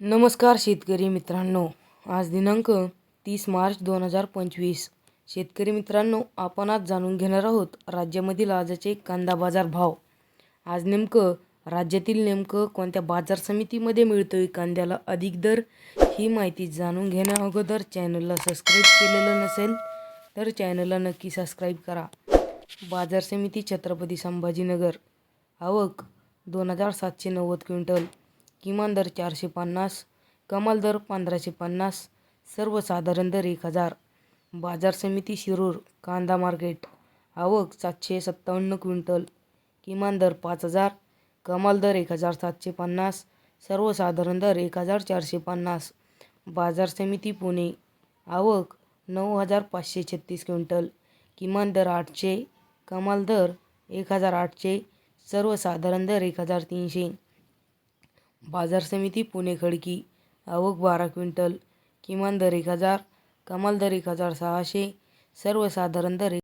नमस्कार शेतकरी मित्रांनो. आज दिनांक तीस मार्च दोन हजार पंचवीस. शेतकरी मित्रांनो आपण आज जाणून घेणार आहोत राज्यामधील आजचे कांदा बाजार भाव. आज नेमकं राज्यातील नेमकं कोणत्या बाजार समितीमध्ये मिळतोय कांद्याला अधिक दर ही माहिती जाणून घेण्या अगोदर चॅनलला सबस्क्राईब केलेलं नसेल तर चॅनलला नक्की सबस्क्राईब करा. बाजार समिती छत्रपती संभाजीनगर. आवक दोन हजार सातशे नव्वद क्विंटल. किमान दर चारशे पन्नास कमाल दर पंधराशे पन्नास सर्वसाधारण दर एक हजार. बाजार समिती शिरूर कांदा मार्केट. आवक सातशे सत्तावन्न क्विंटल. किमान दर पाच हजार कमाल दर एक हजार सातशे पन्नास सर्वसाधारण दर एक हजार चारशे पन्नास. बाजार समिती पुणे. आवक नऊ हजार पाचशे छत्तीस क्विंटल. किमान दर आठशे कमाल दर एक हजार आठशे सर्वसाधारण दर एक हजार तीनशे. बाजार समिती पुणे खडकी आवक बारा क्विंटल किमान दर एक हजार कमाल दर एक हजार सहाशे सर्वसाधारण दर एक